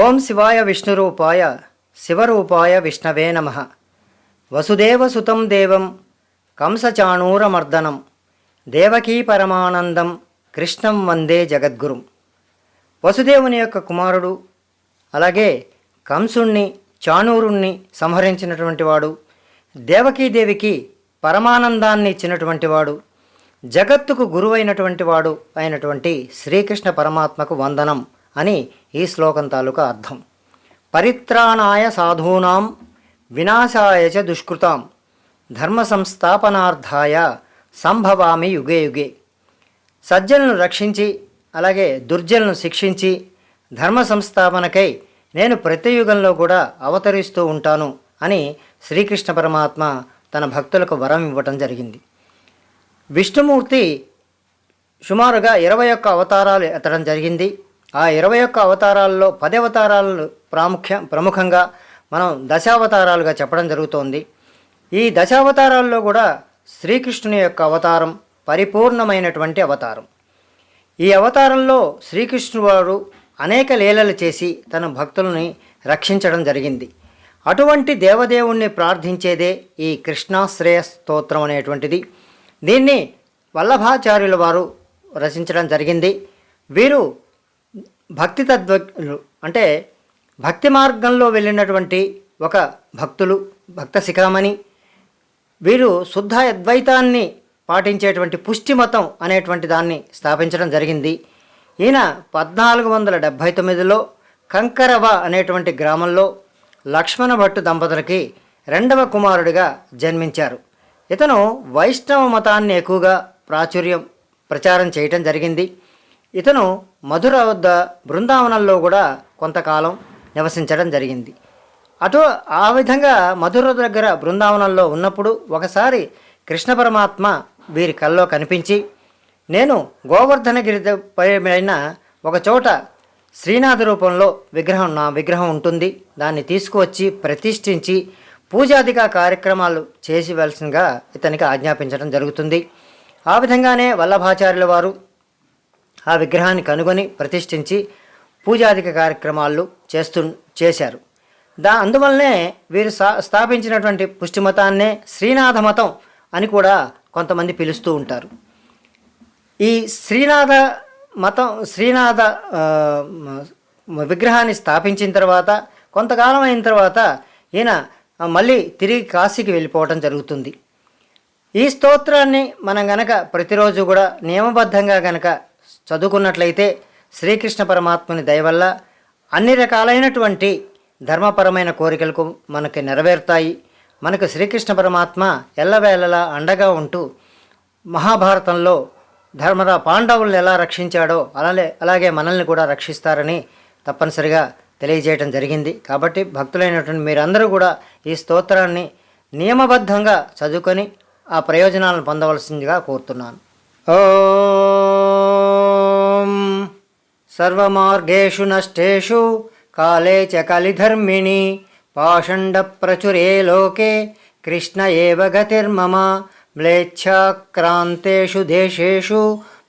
ఓం శివాయ విష్ణురూపాయ శివరూపాయ విష్ణవే నమ. వసుదేవసుతం దేవం కంసచాణూరమర్దనం దేవకీ పరమానందం కృష్ణం వందే జగద్గురుం. వసుదేవుని యొక్క కుమారుడు అలాగే కంసుణ్ణి చాణూరుణ్ణి సంహరించినటువంటి వాడు దేవకీదేవికి పరమానందాన్ని ఇచ్చినటువంటి వాడు జగత్తుకు గురువైనటువంటి వాడు అయినటువంటి శ్రీకృష్ణ పరమాత్మకు వందనం. అని ఈ శ్లోకం తాలూకా అర్థం. పరిత్రాణాయ సాధూనాం వినాశాయ చ దుష్కృతాం ధర్మ సంస్థాపనార్థాయ సంభవామి యుగే యుగే. సజ్జలను రక్షించి అలాగే దుర్జలను శిక్షించి ధర్మ సంస్థాపనకై నేను ప్రతి యుగంలో కూడా అవతరిస్తూ ఉంటాను అని శ్రీకృష్ణ పరమాత్మ తన భక్తులకు వరం ఇవ్వటం జరిగింది. విష్ణుమూర్తి సుమారుగా ఇరవై ఒక్క అవతారాలు ఎత్తడం జరిగింది. ఆ ఇరవై ఒక్క అవతారాల్లో పది అవతారాలు ప్రాముఖ్య ప్రముఖంగా మనం దశావతారాలుగా చెప్పడం జరుగుతోంది. ఈ దశావతారాల్లో కూడా శ్రీకృష్ణుని యొక్క అవతారం పరిపూర్ణమైనటువంటి అవతారం. ఈ అవతారంలో శ్రీకృష్ణుడు వారు అనేక లీలలు చేసి తన భక్తులని రక్షించడం జరిగింది. అటువంటి దేవదేవుణ్ణి ప్రార్థించేదే ఈ కృష్ణాశ్రేయ స్తోత్రం అనేటువంటిది. దీన్ని వల్లభాచార్యుల వారు రచించడం జరిగింది. వీరు భక్తి తత్వజ్ఞులు అంటే భక్తి మార్గంలో వెళ్ళినటువంటి ఒక భక్తులు భక్త శిఖామణి వీరు శుద్ధ అద్వైతాన్ని పాటించేటువంటి పుష్టి మతం అనేటువంటి దాన్ని స్థాపించడం జరిగింది. ఈయన పద్నాలుగు వందల డెబ్భై తొమ్మిదిలో కంకరవ అనేటువంటి గ్రామంలో లక్ష్మణ భట్టు దంపతులకి రెండవ కుమారుడిగా జన్మించారు. ఇతను వైష్ణవ మతాన్ని ఎక్కువగా ప్రాచుర్యం ప్రచారం చేయటం జరిగింది. ఇతను మధుర వద్ద బృందావనంలో కూడా కొంతకాలం నివసించడం జరిగింది. అటు ఆ విధంగా మధుర దగ్గర బృందావనంలో ఉన్నప్పుడు ఒకసారి కృష్ణ పరమాత్మ వీరి కల్లో కనిపించి నేను గోవర్ధనగిరి పైన ఒక చోట శ్రీనాథ రూపంలో విగ్రహం నా విగ్రహం ఉంటుంది. దాన్ని తీసుకువచ్చి ప్రతిష్ఠించి పూజాదిగా కార్యక్రమాలు చేసివలసిందిగా ఇతనికి ఆజ్ఞాపించడం జరుగుతుంది. ఆ విధంగానే వల్లభాచార్యుల వారు ఆ విగ్రహాన్ని కనుగొని ప్రతిష్ఠించి పూజాదిక కార్యక్రమాలు చేస్తు చేశారు. దా అందువల్లనే వీరు స్థా స్థాపించినటువంటి పుష్టి మతాన్నే శ్రీనాథ మతం అని కూడా కొంతమంది పిలుస్తూ ఉంటారు. ఈ శ్రీనాథ మతం శ్రీనాథ విగ్రహాన్ని స్థాపించిన తర్వాత కొంతకాలం అయిన తర్వాత ఈయన మళ్ళీ తిరిగి కాశీకి వెళ్ళిపోవటం జరుగుతుంది. ఈ స్తోత్రాన్ని మనం గనక ప్రతిరోజు కూడా నియమబద్ధంగా గనక చదువుకున్నట్లయితే శ్రీకృష్ణ పరమాత్మని దయవల్ల అన్ని రకాలైనటువంటి ధర్మపరమైన కోరికలకు మనకి నెరవేరుతాయి. మనకు శ్రీకృష్ణ పరమాత్మ ఎల్లవేళలా అండగా ఉంటూ మహాభారతంలో ధర్మరా పాండవులను ఎలా రక్షించాడో అలాగే అలాగే మనల్ని కూడా రక్షిస్తారని తప్పనిసరిగా తెలియజేయటం జరిగింది. కాబట్టి భక్తులైనటువంటి మీరందరూ కూడా ఈ స్తోత్రాన్ని నియమబద్ధంగా చదువుకొని ఆ ప్రయోజనాలను పొందవలసిందిగా కోరుతున్నాను. ఓం సర్వమార్గేషు నష్టేషు కాలే చ కలిధర్మిణి పాషండప్రచురే లోకే కృష్ణ ఏవ గతిర్మమ మ్లేచ్ఛాక్రాంతేషు దేశేషు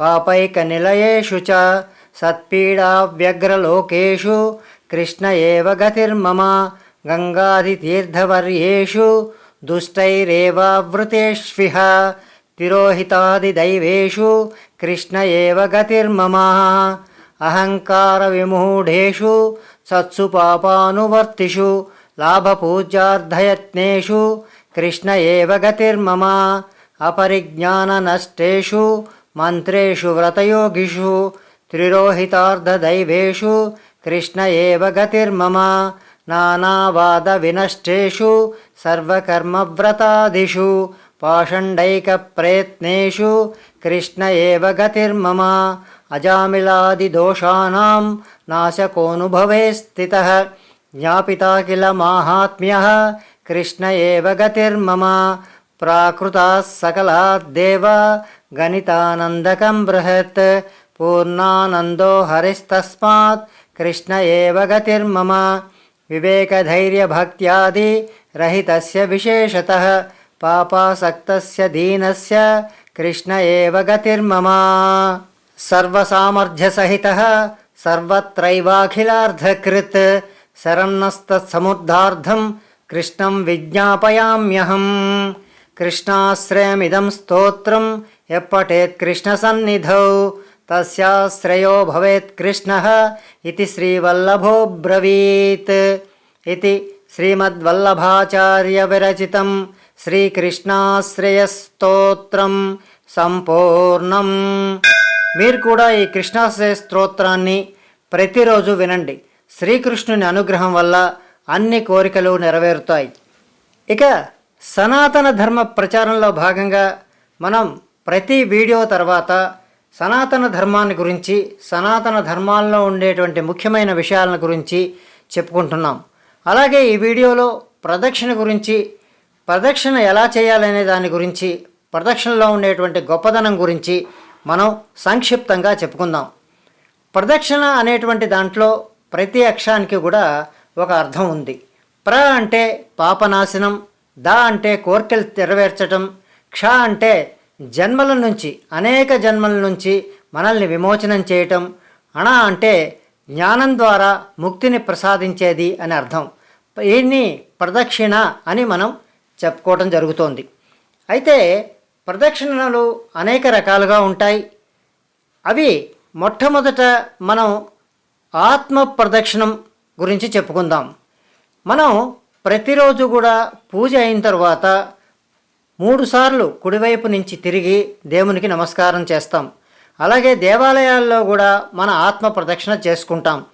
పాపైకనిలయేషు చ సత్పీడావ్యగ్రలోకేషు కృష్ణ ఏవ గతిర్మమ గంగాదితీర్థవర్యేషు దుష్టైరేవావృతేష్విహ తిరోహితాదిదైవేషు కృష్ణ ఏవ గతిర్మమ? అహంకారవిమూఢేషు సత్సు పాపానువర్తిషు లాభపూజ్యార్థయత్నేషు కృష్ణ ఏవ గతిర్మమ? అపరిజ్ఞాననష్టేషు మంత్రేషు వ్రతయోగిషు త్రిరోహితార్ధదైవేషు కృష్ణ ఏవ గతిర్మమ? నానావాదవినష్టేషు సర్వకర్మవ్రతాదిషు पाषण्डैकप्रयत्नेषु कृष्ण एव गतिर्मम अजामिलादिदोषाणां नाशकोऽनुभवे स्थितः ज्ञापिता किल माहात्म्यः कृष्ण एव गतिर्मम प्राकृताः सकलाद्देव गणितानन्दकं बृहत् पूर्णानन्दो हरिस्तस्मात् कृष्ण एव गतिर्मम विवेकधैर्यभक्त्यादि रहितस्य विशेषतः పాపాసక్తస్య దీనస్య కృష్ణ ఏవ గతిర్మమ? సర్వసామర్థ్యసహిత సర్వత్రైవాఖిలార్ధకృత్ శరణస్తత్సముద్ధార్థం కృష్ణం విజ్ఞాపయామ్యహం. కృష్ణాశ్రయమిదం స్తోత్రం ఎప్పటేత్ కృష్ణ సన్నిధౌ తస్యాశ్రయో భవేత్ కృష్ణ ఇది శ్రీవల్లభో బ్రవీత్ ఇది శ్రీమద్వల్లభాచార్య విరచితం శ్రీకృష్ణాశ్రయస్తోత్రం సంపూర్ణం. మీరు కూడా ఈ కృష్ణాశ్రయ స్తోత్రాన్ని ప్రతిరోజు వినండి. శ్రీకృష్ణుని అనుగ్రహం వల్ల అన్ని కోరికలు నెరవేరుతాయి. ఇక సనాతన ధర్మ ప్రచారంలో భాగంగా మనం ప్రతి వీడియో తర్వాత సనాతన ధర్మాన్ని గురించి సనాతన ధర్మాల్లో ఉండేటువంటి ముఖ్యమైన విషయాలను గురించి చెప్పుకుంటున్నాం. అలాగే ఈ వీడియోలో ప్రదక్షిణ గురించి ప్రదక్షిణ ఎలా చేయాలనే దాని గురించి ప్రదక్షిణలో ఉండేటువంటి గొప్పదనం గురించి మనం సంక్షిప్తంగా చెప్పుకుందాం. ప్రదక్షిణ అనేటువంటి దాంట్లో ప్రతి అక్షరానికి కూడా ఒక అర్థం ఉంది. ప్ర అంటే పాపనాశనం ద అంటే కోర్కెలు తెరవేర్చటం క్ష అంటే జన్మల నుంచి అనేక జన్మల నుంచి మనల్ని విమోచనం చేయటం అణ అంటే జ్ఞానం ద్వారా ముక్తిని ప్రసాదించేది అని అర్థం. దీన్ని ప్రదక్షిణ అని మనం చెప్పుకోవటం జరుగుతోంది. అయితే ప్రదక్షిణలు అనేక రకాలుగా ఉంటాయి. అవి మొట్టమొదట మనం ఆత్మ ప్రదక్షిణం గురించి చెప్పుకుందాం. మనం ప్రతిరోజు కూడా పూజ అయిన తర్వాత మూడుసార్లు కుడివైపు నుంచి తిరిగి దేవునికి నమస్కారం చేస్తాం. అలాగే దేవాలయాల్లో కూడా మన ఆత్మ ప్రదక్షిణ చేసుకుంటాం.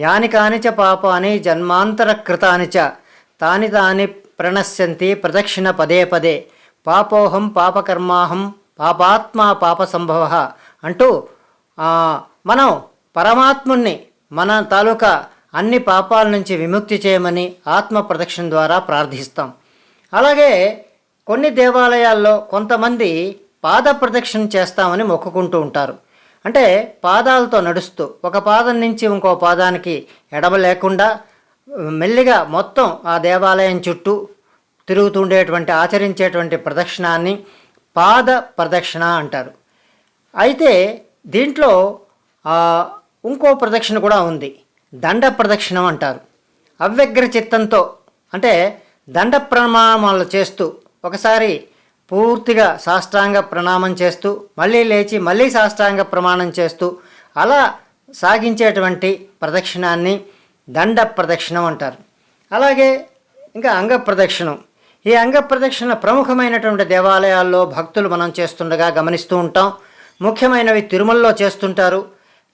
యాని కానిచ పాపాని జన్మాంతర కృతానిచ తాని తాని ప్రణశ్యంతి ప్రదక్షిణ పదే పదే. పాపోహం పాపకర్మాహం పాపాత్మ పాప సంభవ అంటూ మనం పరమాత్ముణ్ణి మన తాలూకా అన్ని పాపాల నుంచి విముక్తి చేయమని ఆత్మ ప్రదక్షిణ ద్వారా ప్రార్థిస్తాం. అలాగే కొన్ని దేవాలయాల్లో కొంతమంది పాద ప్రదక్షిణ చేస్తామని మొక్కుకుంటూ ఉంటారు. అంటే పాదాలతో నడుస్తూ ఒక పాదం నుంచి ఇంకో పాదానికి ఎడమ లేకుండా మెల్లిగా మొత్తం ఆ దేవాలయం చుట్టూ తిరుగుతుండేటువంటి ఆచరించేటువంటి ప్రదక్షిణాన్ని పాద ప్రదక్షిణ అంటారు. అయితే దీంట్లో ఇంకో ప్రదక్షిణ కూడా ఉంది. దండ ప్రదక్షిణం అంటారు. అవ్యగ్ర చిత్తంతో అంటే దండ ప్రణామాలు చేస్తూ ఒకసారి పూర్తిగా సాష్టాంగ ప్రణామం చేస్తూ మళ్ళీ లేచి మళ్ళీ సాష్టాంగ ప్రమాణం చేస్తూ అలా సాగించేటువంటి ప్రదక్షిణాన్ని దండ ప్రదక్షిణం అంటారు. అలాగే ఇంకా అంగ ప్రదక్షిణం. ఈ అంగ ప్రదక్షిణ ప్రముఖమైనటువంటి దేవాలయాల్లో భక్తులు మనం చేస్తుండగా గమనిస్తూ ఉంటాం. ముఖ్యమైనవి తిరుమలలో చేస్తుంటారు.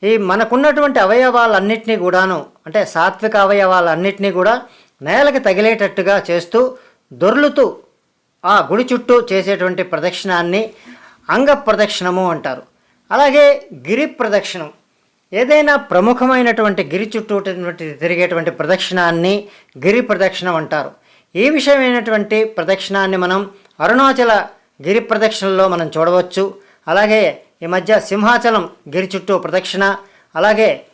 ఈ మనకున్నటువంటి అవయవాలన్నింటినీ కూడాను అంటే సాత్విక అవయవాలన్నింటినీ కూడా నేలకు తగిలేటట్టుగా చేస్తూ దొర్లుతూ ఆ గుడి చుట్టూ చేసేటువంటి ప్రదక్షిణాన్ని అంగ ప్రదక్షిణము అంటారు. అలాగే గిరి ప్రదక్షిణం. ఏదైనా ప్రముఖమైనటువంటి గిరి చుట్టూ తిరిగేటువంటి ప్రదక్షిణాన్ని గిరి ప్రదక్షిణం అంటారు. ఈ విషయమైనటువంటి ప్రదక్షిణాన్ని మనం అరుణాచల గిరి ప్రదక్షిణలో మనం చూడవచ్చు. అలాగే ఈ మధ్య సింహాచలం గిరి చుట్టూ ప్రదక్షిణ అలాగే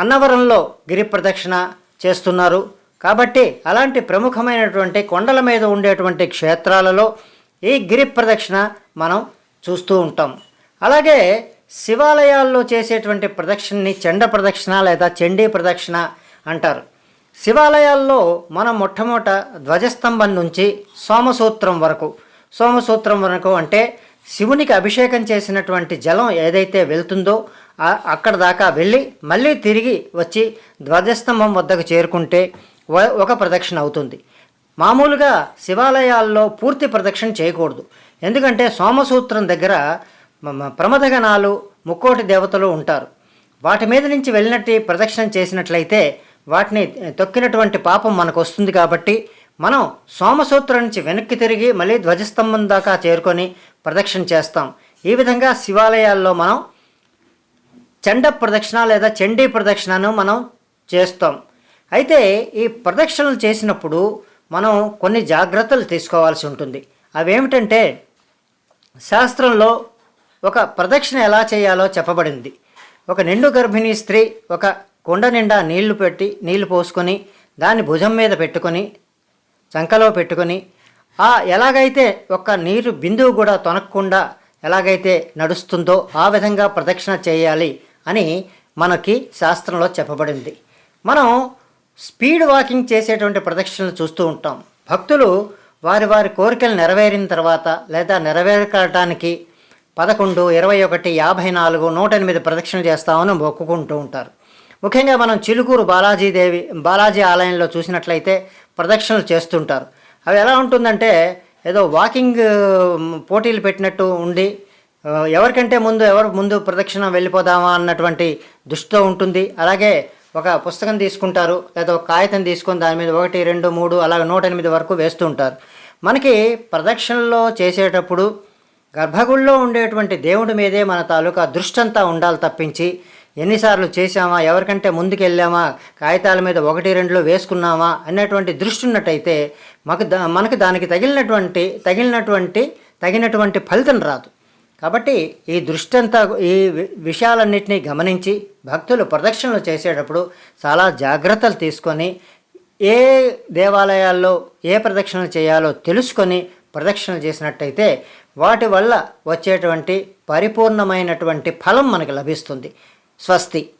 అన్నవరంలో గిరి ప్రదక్షిణ చేస్తున్నారు. కాబట్టి అలాంటి ప్రముఖమైనటువంటి కొండల మీద ఉండేటువంటి క్షేత్రాలలో ఈ గిరి ప్రదక్షిణ మనం చూస్తూ ఉంటాం. అలాగే శివాలయాల్లో చేసేటువంటి ప్రదక్షిణని చండ ప్రదక్షిణ లేదా చండీ ప్రదక్షిణ అంటారు. శివాలయాల్లో మనం మొట్టమొదట ధ్వజస్తంభం నుంచి సోమసూత్రం వరకు. సోమసూత్రం వరకు అంటే శివునికి అభిషేకం చేసినటువంటి జలం ఏదైతే వెళ్తుందో అక్కడ దాకా వెళ్ళి మళ్ళీ తిరిగి వచ్చి ధ్వజస్తంభం వద్దకు చేరుకుంటే ఒక ప్రదక్షిణ అవుతుంది. మామూలుగా శివాలయాల్లో పూర్తి ప్రదక్షిణ చేయకూడదు. ఎందుకంటే సోమసూత్రం దగ్గర ప్రమదగణాలు ముక్కోటి దేవతలు ఉంటారు. వాటి మీద నుంచి వెళ్ళినట్టు ప్రదక్షిణ చేసినట్లయితే వాటిని తొక్కినటువంటి పాపం మనకు వస్తుంది కాబట్టి మనం సోమసూత్రం నుంచి వెనక్కి తిరిగి మళ్ళీ ధ్వజస్తంభం దాకా చేరుకొని ప్రదక్షిణ చేస్తాం. ఈ విధంగా శివాలయాల్లో మనం చండ ప్రదక్షిణ లేదా చండీ ప్రదక్షిణను మనం చేస్తాం. అయితే ఈ ప్రదక్షిణలు చేసినప్పుడు మనం కొన్ని జాగ్రత్తలు తీసుకోవాల్సి ఉంటుంది. అవేమిటంటే శాస్త్రంలో ఒక ప్రదక్షిణ ఎలా చేయాలో చెప్పబడింది. ఒక నిండు గర్భిణీ స్త్రీ ఒక కుండ నిండా నీళ్ళు పెట్టి నీళ్ళు పోసుకొని దాన్ని భుజం మీద పెట్టుకొని చంకలో పెట్టుకొని ఆ ఎలాగైతే ఒక్క నీరు బిందువు కూడా తొనక్కుండా ఎలాగైతే నడుస్తుందో ఆ విధంగా ప్రదక్షిణ చేయాలి అని మనకి శాస్త్రంలో చెప్పబడింది. మనం స్పీడ్ వాకింగ్ చేసేటువంటి ప్రదక్షిణలు చూస్తూ ఉంటాం. భక్తులు వారి వారి కోరికలు నెరవేరిన తర్వాత లేదా నెరవేరటానికి పదకొండు ఇరవై ఒకటి యాభై నాలుగు నూట ఎనిమిది ప్రదక్షిణలు చేస్తామని మొక్కుకుంటూ ఉంటారు. ముఖ్యంగా మనం చిలుకూరు బాలాజీదేవి బాలాజీ ఆలయంలో చూసినట్లయితే ప్రదక్షిణలు చేస్తుంటారు. అవి ఎలా ఉంటుందంటే ఏదో వాకింగ్ పోటీలు పెట్టినట్టు ఉండి ఎవరికంటే ముందు ఎవరు ముందు ప్రదక్షిణ వెళ్ళిపోదామా అన్నటువంటి దృష్టితో ఉంటుంది. అలాగే ఒక పుస్తకం తీసుకుంటారు లేదా ఒక కాగితం తీసుకొని దాని మీద ఒకటి రెండు మూడు అలాగే నూట ఎనిమిది వరకు వేస్తూ ఉంటారు. మనకి ప్రదక్షిణలో చేసేటప్పుడు గర్భగుడిలో ఉండేటువంటి దేవుడి మీదే మన తాలూకా దృష్టి అంతా ఉండాలి తప్పించి ఎన్నిసార్లు చేశామా ఎవరికంటే ముందుకెళ్ళామా కాగితాల మీద ఒకటి రెండులో వేసుకున్నామా అన్నటువంటి దృష్టి ఉన్నట్టయితే మాకు దా మనకు దానికి తగిలినటువంటి తగిలినటువంటి తగినటువంటి ఫలితం రాదు. కాబట్టి ఈ దృష్టి అంతా ఈ విషయాలన్నింటినీ గమనించి భక్తులు ప్రదక్షిణలు చేసేటప్పుడు చాలా జాగ్రత్తలు తీసుకొని ఏ దేవాలయాల్లో ఏ ప్రదక్షిణలు చేయాలో తెలుసుకొని ప్రదక్షిణలు చేసినట్టయితే వాటి వల్ల వచ్చేటువంటి పరిపూర్ణమైనటువంటి ఫలం మనకు లభిస్తుంది. స్వస్తి.